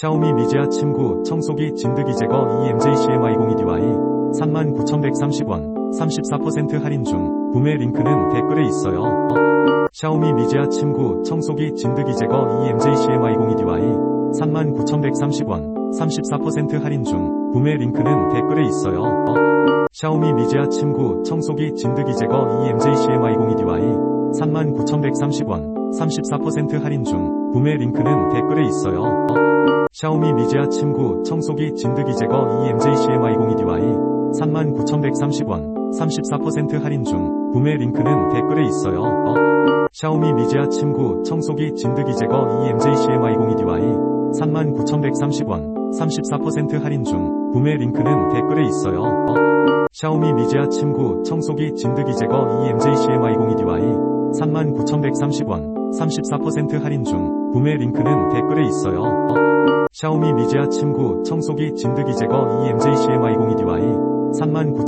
샤오미 미지아 침구 청소기 진드기 제거 EMJ CMI02DY 39,130원 34% 할인 중 구매 링크는 댓글에 있어요. 샤오미 미지아 침구 청소기 진드기 제거 EMJ CMI02DY 39,130원 34% 할인 중 구매 링크는 댓글에 있어요. 샤오미 미지아 침구 청소기 진드기 제거 EMJ CMI02DY 39,130원 34% 할인 중 구매 링크는 댓글에 있어요. 샤오미 미지아 침구 청소기 진드기 제거 EMJ CMI02DY 39,130원 34% 할인 중 구매 링크는 댓글에 있어요. 샤오미 미지아 침구 청소기 진드기 제거 EMJ CMI02DY 39,130원 34% 할인 중 구매 링크는 댓글에 있어요. 샤오미 미지아 침구 청소기 진드기 제거 EMJ CMI02DY 39,130원 34% 할인 중 구매 링크는 댓글에 있어요. 샤오미 미지아 침구 청소기 진드기 제거 EMJ CMI02DY 39,000